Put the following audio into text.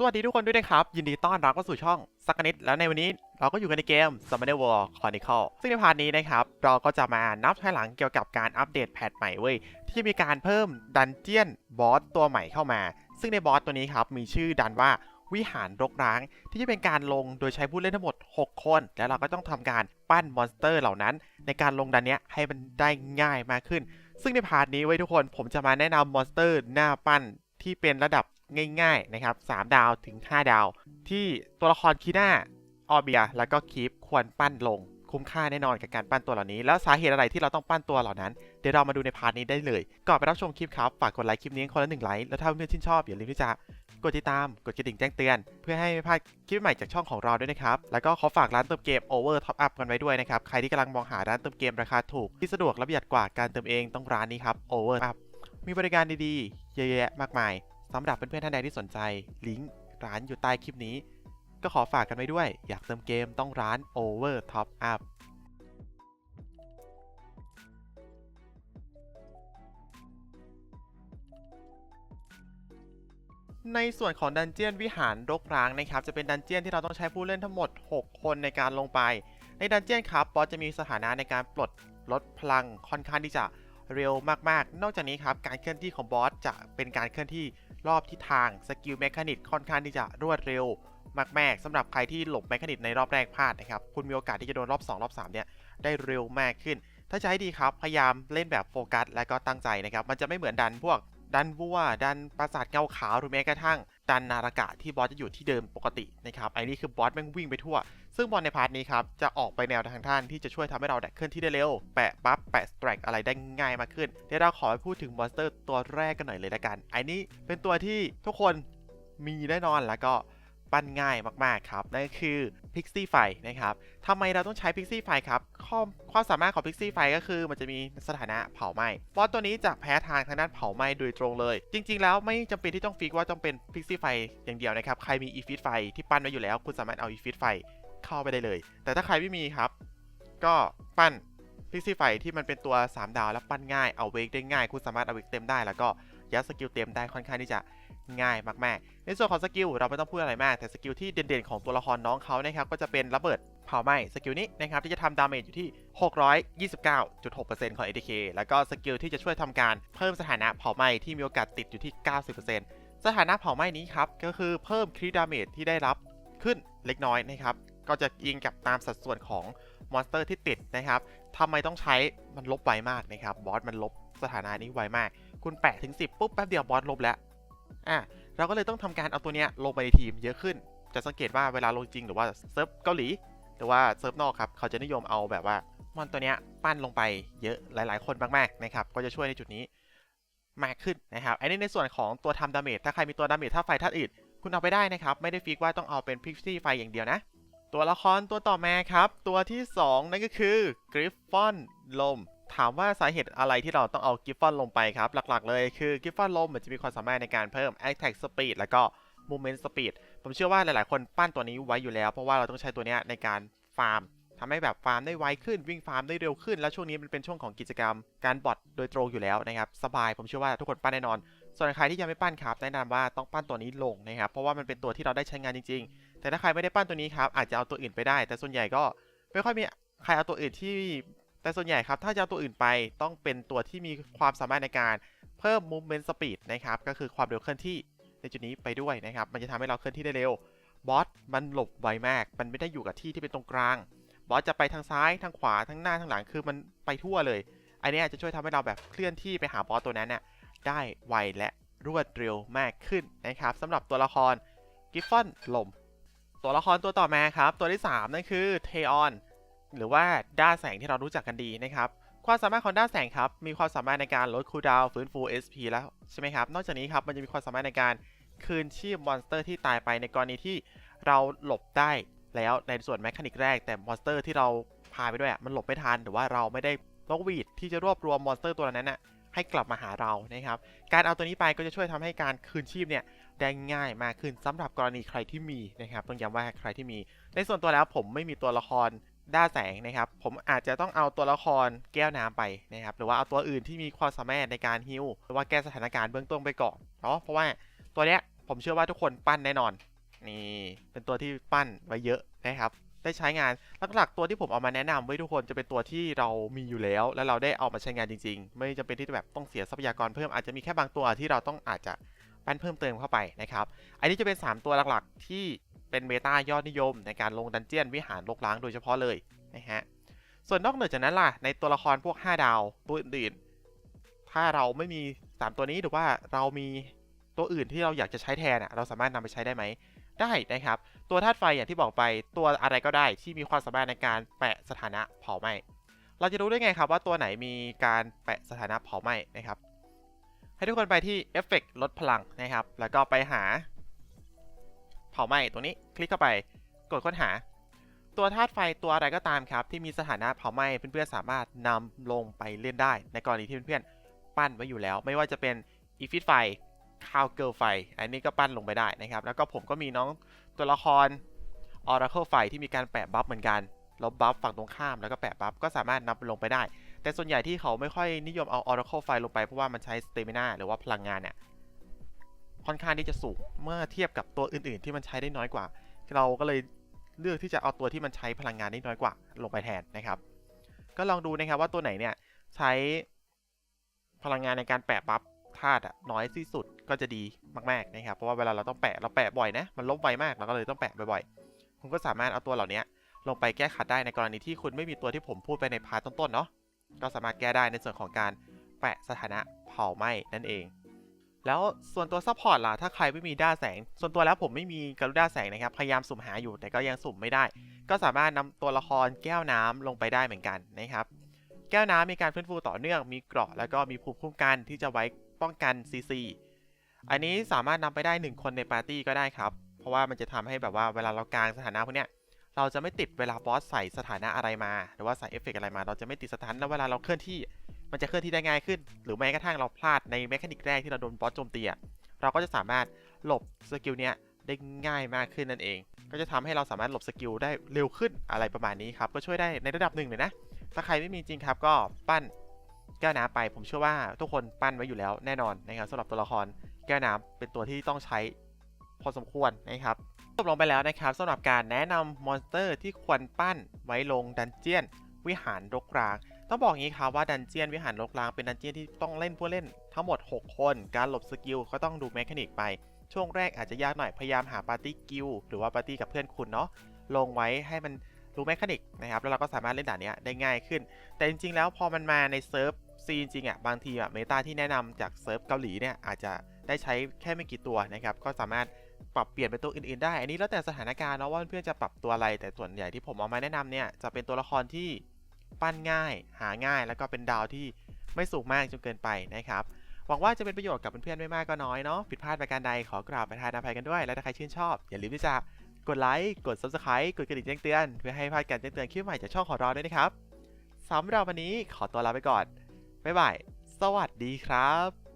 สวัสดีทุกคนด้วยนะครับ ยินดีต้อนรับเข้าสู่ช่องสักนิด แล้วในวันนี้เราก็อยู่กันในเกม Summoner War Chronicle ซึ่งในพาร์ทนี้นะครับ เราก็จะมานับถอยหลังเกี่ยวกับการอัปเดตแพทใหม่เว้ย ที่จะมีการเพิ่มดันเจียนบอสตัวใหม่เข้ามา ซึ่งในบอสตัวนี้ครับ มีชื่อดันว่าวิหารรกร้าง ที่จะเป็นการลงโดยใช้ผู้เล่นทั้งหมด 6 คน แล้วเราก็ต้องทำการปั้นมอนสเตอร์เหล่านั้น ในการลงดันเนี้ยให้มันได้ง่ายมากขึ้น ซึ่งในพาร์ทนี้ไว้ยทุกคนผมจะมาแนะนำมอนสเตอร์หน้าปั้นที่เป็นระดับ ง่ายๆนะครับ3ดาวถึง 5 ดาว ที่ตัวละครคีน่าออเบีย แล้วก็คีปควรปั้นลงคุ้มค่าแน่นอนกับการปั้นตัวเหล่านี้ แล้วสาเหตุอะไรที่เราต้องปั้นตัวเหล่านั้น เดี๋ยวเรามาดูในพาร์ทนี้ได้เลย ก่อนไปรับชมคลิปครับ ฝากกดไลค์คลิปนี้คนละหนึ่งไลค์ แล้วถ้าเพื่อนๆชื่นชอบอย่าลืมที่จะกดติดตาม กดกระดิ่งแจ้งเตือน เพื่อให้ไม่พลาดคลิปใหม่จากช่องของเราด้วยนะครับ แล้วก็ขอฝากร้านเติมเกม Over Top Up กันไว้ด้วยนะครับ ใครที่กำลังมองหาร้านเติมเกมราคาถูกที่สะดวกและประหยัดกว่าการเติมเองต้องร้านนี้ครับ Over Up มีบริการดีๆ เยอะแยะมากมาย สำหรับเพื่อนๆท่านใดที่สนใจ ลิงก์ร้านอยู่ใต้คลิปนี้ ก็ขอฝากกันไว้ด้วย อยากเติมเกมต้องร้าน Over Top Up ในส่วนของดันเจียนวิหารรกร้างนะครับ จะเป็นดันเจียนที่เราต้องใช้ผู้เล่นทั้งหมด 6 คนในการลงไป ในดันเจียนครับบอสจะมีสถานะในการปลดลดพลังค่อนข้างที่จะเร็วมากๆ นอกจากนี้ครับ การเคลื่อนที่ของบอสจะเป็นการเคลื่อนที่ รอบทิศทางสกิลแมคานิกค่อนข้างที่จะรวดเร็วมากๆสำหรับใครที่หลบแมคานิกในรอบแรกพลาดนะครับ คุณมีโอกาสที่จะโดนรอบ 2 รอบ 3 เนี่ย ได้เร็วมากขึ้น ถ้าจะให้ดีครับ พยายามเล่นแบบโฟกัส และก็ตั้งใจนะครับ มันจะไม่เหมือนดันพวกดันวัวดันปราสาทเงาขาวหรือแม้กระทั่งดันนารากะที่บอสจะอยู่ที่เดิมปกตินะครับไอ้นี่คือบอสแม่งวิ่งไปทั่ว ซึ่งบอลในพาร์ทนี้ครับ จะออกไปแนวทางท่านที่จะช่วยทำให้เราแดกเคลื่อนที่ได้เร็ว แปะบัฟแปะสแตรกอะไรได้ง่ายมากขึ้น เดี๋ยวเราขอไปพูดถึงมอนสเตอร์ตัวแรกกันหน่อยเลยละกันไอ้นี่เป็นตัวที่ทุกคนมีแน่นอนแล้วก็ปั้นง่ายมากๆครับ นั่นคือ Pixie ไฟนะครับทำไมเราต้องใช้ Pixie ไฟครับข้อความสามารถของ Pixie ไฟก็คือมันจะมีสถานะเผาไหม้บอสตัวนี้จะแพ้ทางทางด้านเผาไหม้โดยตรงเลย จริง ๆ แล้วไม่จำเป็นที่ต้องฟิกว่าต้องเป็น Pixie ไฟอย่างเดียวนะครับ ใครมี e f i t ไฟที่ปั้นไว้อยู่แล้ว คุณสามารถเอา e f i t ไฟ เข้าไปได้เลย แต่ถ้าใครไม่มีครับ ก็ปั้น Pixie ไฟที่มันเป็นตัว 3 ดาวแล้วปั้นง่ายเอาเวกได้ง่าย คุณสามารถเอาเวกเต็มได้แล้วก็ยัดสกิลเต็มได้ค่อนข้างที่จะง่ายมากๆ ในส่วนของสกิลเราไม่ต้องพูดอะไรมาก แต่สกิลที่เด่นๆของตัวละครน้องเขานะครับก็จะเป็นระเบิดเผาไหม้สกิลนี้นะครับที่จะทำดาเมจอยู่ที่ 629.6%ของ ATK แล้วก็สกิลที่จะช่วยทำการเพิ่มสถานะเผาไหม้ที่มีโอกาสติดอยู่ที่ 90%สถานะเผาไหม้นี้ครับก็คือเพิ่มคริดาเมจที่ได้รับขึ้นเล็กน้อยนะครับ ก็จะยิงกับตามสัดส่วนของมอนสเตอร์ที่ติดนะครับทำไมต้องใช้มันลบไวมากนะครับบอสมันลบสถานะนี้ไวมาก คุณแปะถึง 10 ปุ๊บแป๊บเดียวบอสลบแล้วอะเราก็เลยต้องทำการเอาตัวเนี้ยลงไปในทีมเยอะขึ้น จะสังเกตว่าเวลาลงจริงหรือว่าเซิร์ฟเกาหลีหรือว่าเซิร์ฟนอกครับเขาจะนิยมเอาแบบว่ามอนตัวเนี้ยปั้นลงไปเยอะหลาย ๆ คนมากๆนะครับก็จะช่วยในจุดนี้มากขึ้นนะครับอันนี้ในส่วนของตัวทำดาเมจถ้าใครมีตัวดาเมจถ้าไฟธาตุอื่น คุณเอาไปได้นะครับ ไม่ได้ฟิกว่าต้องเอาเป็นพิกซี่ไฟอย่างเดียวนะ ตัวละครตัวต่อมาครับ ตัวที่ 2 นั่นก็คือกริฟฟอนลม ถามว่าสาเหตุอะไรที่เราต้องเอากริฟฟอนลงไปครับ หลักๆ เลยคือกริฟฟอนลมมันจะมีความสามารถในการเพิ่ม Attack Speed แล้วก็ Movement Speed ผมเชื่อว่าหลายๆ คนปั้นตัวนี้ไว้อยู่แล้ว เพราะว่าเราต้องใช้ตัวนี้ในการฟาร์ม ทำให้แบบฟาร์มได้ไวขึ้นวิ่งฟาร์มได้เร็วขึ้น แล้วช่วงนี้มันเป็นช่วงของกิจกรรมการบอทโดยตรงอยู่แล้วนะครับสบายผมเชื่อว่าทุกคนปั้นแน่นอน ส่วนใครที่ยังไม่ปั้นครับแนะนำว่าต้องปั้นตัวนี้ลงนะครับเพราะว่ามันเป็นตัวที่เราได้ใช้งานจริง ๆ แต่ถ้าใครไม่ได้ปั้นตัวนี้ครับอาจจะเอาตัวอื่นไปได้ แต่ส่วนใหญ่ก็ไม่ค่อยมีใครเอาตัวอื่นที่ แต่ส่วนใหญ่ครับถ้าจะเอาตัวอื่นไปต้องเป็นตัวที่มีความสามารถในการเพิ่ม movement speed นะครับก็คือความเร็วเคลื่อนที่ในจุดนี้ไปด้วยนะครับมันจะทำให้เราเคลื่อนที่ได้เร็วบอสมันหลบไวมาก มันไม่ได้อยู่กับที่ที่เป็นตรงกลาง บอสจะไปทางซ้ายทางขวาทางหน้าทางหลังคือมันไปทั่วเลย อันนี้จะช่วยทำให้เราแบบเคลื่อนที่ไปหาบอสตัวนั้นน่ะได้ไวและรวดเร็วมากขึ้นนะครับสำหรับตัวละครกิฟฟอนลม ตัวละครตัวต่อมาครับ ตัวที่ 3 นั่นคือเทออนหรือว่าด้าแสงที่เรารู้จักกันดีนะครับความสามารถของด้าแสงครับมีความสามารถในการลดคูลดาวฟื้นฟู SP แล้วใช่ไหมครับ นอกจากนี้ครับมันจะมีความสามารถในการคืนชีพมอนสเตอร์ที่ตายไปในกรณีที่เราหลบได้ แล้วในส่วนแมคานิกแรกแต่มอนสเตอร์ที่เราพาไปด้วยมันหลบไม่ทันหรือว่าเราไม่ได้ลกหวีดที่จะรวบรวมมอนสเตอร์ตัวนั้นน่ะให้กลับมาหาเรานะครับ การเอาตัวนี้ไปก็จะช่วยทำให้การคืนชีพเนี่ยได้ง่ายมากขึ้นสำหรับกรณีใครที่มีนะครับต้องย้ำว่าใครที่มี ในส่วนตัวแล้วผมไม่มีตัวละครด้าแสงนะครับ ผมอาจจะต้องเอาตัวละครแก้วน้ำไปนะครับ หรือว่าเอาตัวอื่นที่มีความสามารถในการฮิลหรือว่าแก้สถานการณ์เบื้องต้นไปก่อนเนาะเพราะว่าตัวเนี้ยผมเชื่อว่าทุกคนปั้นแน่นอน นี่เป็นตัวที่ปั้นไว้เยอะนะครับ ได้ใช้งานหลักๆตัวที่ผมเอามาแนะนำไว้ทุกคนจะเป็นตัวที่เรามีอยู่แล้ว แล้วเราได้เอามาใช้งานจริง ๆ ไม่จำเป็นที่จะแบบต้องเสียทรัพยากรเพิ่มอาจจะมีแค่บางตัวที่เราต้องอาจจะปั้นเพิ่มเติมเข้าไปนะครับ อันนี้จะเป็น 3 ตัวหลักๆที่เป็นเมตายอดนิยม ในการลงดันเจียนวิหารลกล้างโดยเฉพาะเลยนะฮะส่วนนอกเหนือจากนั้นล่ะในตัวละครพวก 5 ดาวตัวอื่นๆถ้าเราไม่มี 3 ตัวนี้หรือว่าเรามีตัวอื่นที่เราอยากจะใช้แทนเราสามารถนำไปใช้ได้ไหม ได้นะครับ ตัวธาตุไฟอย่างที่บอกไปตัวอะไรก็ได้ที่มีความสามารถในการแปะสถานะเผาไหม้เราจะรู้ได้ไงครับว่าตัวไหนมีการแปะสถานะเผาไหม้นะครับ ให้ทุกคนไปที่เอฟเฟกลดพลังนะครับ แล้วก็ไปหา เผาไหม้ตัวนี้คลิกเข้าไปกดค้นหา ตัวธาตุไฟตัวอะไรก็ตามครับ ที่มีสถานะเผาไหม้เพื่อนๆสามารถนำลงไปเล่นได้ ในกรณีที่เพื่อนๆปั้นไว้อยู่แล้ว ไม่ว่าจะเป็นอีฟิตไฟ คาวเกิลไฟ อันนี้ก็ปั้นลงไปได้นะครับ แล้วก็ผมก็มีน้องตัวละคร Oracle ไฟที่มีการแปะบัฟเหมือนกันลบบัฟฝั่งตรงข้ามแล้วก็แปะบัฟก็สามารถนำลงไปได้ แต่ส่วนใหญ่ที่เขาไม่ค่อยนิยมเอา Oracle ไฟลงไปเพราะว่ามันใช้ Stamina หรือว่าพลังงานเนี่ยค่อนข้างที่จะสูงเมื่อเทียบกับตัวอื่น ๆ ที่มันใช้ได้น้อยกว่า เราก็เลยเลือกที่จะเอาตัวที่มันใช้พลังงานได้น้อยกว่า ลงไปแทนนะครับ ก็ลองดูนะครับว่าตัวไหนเนี่ยใช้พลังงานในการแปะบัฟ ธาตุอะน้อยที่สุดก็จะดีมากๆนะครับ เพราะว่าเวลาเราต้องแปะเราแปะบ่อยนะ มันลบไวมากเราก็เลยต้องแปะบ่อยๆ คุณก็สามารถเอาตัวเหล่านี้ลงไปแก้ขัดได้ในกรณีที่คุณไม่มีตัวที่ผมพูดไปในพาร์ทต้นๆเนาะ ก็สามารถแก้ได้ในส่วนของการแปะสถานะเผาไหม้นั่นเอง แล้วส่วนตัวซัพพอร์ตล่ะ ถ้าใครไม่มีด้าแสง ส่วนตัวแล้วผมไม่มีกรุด้าแสงนะครับ พยายามสุ่มหาอยู่แต่ก็ยังสุ่มไม่ได้ ก็สามารถนำตัวละครแก้วน้ำลงไปได้เหมือนกันนะครับ แก้วน้ำมีการฟื้นฟูต่อเนื่อง มีเกราะแล้วก็มีภูมิคุ้มกันที่จะไว้ ป้องกัน CC อันนี้สามารถนำไปได้ 1 คนในปาร์ตี้ก็ได้ครับ เพราะว่ามันจะทำให้แบบว่าเวลาเรากางสถานะพวกเนี้ยเราจะไม่ติดเวลาบอสใส่สถานะอะไรมา หรือว่าใส่เอฟเฟกต์อะไรมา เราจะไม่ติดสถานะแล้วเวลาเราเคลื่อนที่ มันจะเคลื่อนที่ได้ง่ายขึ้น หรือแม้กระทั่งเราพลาดในแมคานิกแรกที่เราโดนบอสโจมตีอะเราก็จะสามารถหลบสกิลเนี้ยได้ง่ายมากขึ้นนั่นเอง ก็จะทำให้เราสามารถหลบสกิลได้เร็วขึ้นอะไรประมาณนี้ครับ ก็ช่วยได้ในระดับหนึ่งเลยนะ ถ้าใครไม่มีจริงครับก็ปั้น แก้วน้ำไป ผมเชื่อว่าทุกคนปั้นไว้อยู่แล้วแน่นอนนะครับสำหรับตัวละครแก้วน้ำเป็นตัวที่ต้องใช้พอสมควรนะครับจบลงไปแล้วนะครับสำหรับการแนะนำมอนสเตอร์ที่ควรปั้นไว้ลงดันเจียนวิหารรกร้าง ต้องบอกงี้ครับว่าดันเจียนวิหารรกร้างเป็นดันเจียนที่ต้องเล่นผู้เล่นทั้งหมด 6 คน การหลบสกิลก็ต้องดูแมคานิกไป ช่วงแรกอาจจะยากหน่อยพยายามหาปาร์ตี้กิลหรือว่าปาร์ตี้กับเพื่อนคุณเนาะลงไว้ให้มันรู้แมคานิกนะครับแล้วเราก็สามารถเล่นด่านนี้ได้ง่ายขึ้น แต่จริงๆแล้วพอมันมาในเซิร์ฟ ซีจริงๆอะบางทีอะเมตาที่แนะนำจากเซิร์ฟเกาหลีเนี่ยอาจจะได้ใช้แค่ไม่กี่ตัวนะครับก็สามารถปรับเปลี่ยนเป็นตัวอื่นๆได้ อันนี้แล้วแต่สถานการณ์เนาะว่าเพื่อนจะปรับตัวอะไร แต่ส่วนใหญ่ที่ผมเอามาแนะนำเนี่ยจะเป็นตัวละครที่ปั้นง่าย หาง่าย แล้วก็เป็นดาวที่ไม่สูงมากจนเกินไปนะครับหวังว่าจะเป็นประโยชน์กับเพื่อนๆไม่มากก็น้อยเนาะผิดพลาดประการใดขอกราบประทานอภัยกันด้วย และถ้าใครชื่นชอบ อย่าลืมที่จะกดไลค์กด subscribe กดกระดิ่งแจ้งเตือนเพื่อให้พลาดการแจ้งเตือนคลิปใหม่จากช่องของเราด้วยนะครับสำหรับวันนี้ขอตัวลาไปก่อน บ๊ายบาย สวัสดีครับ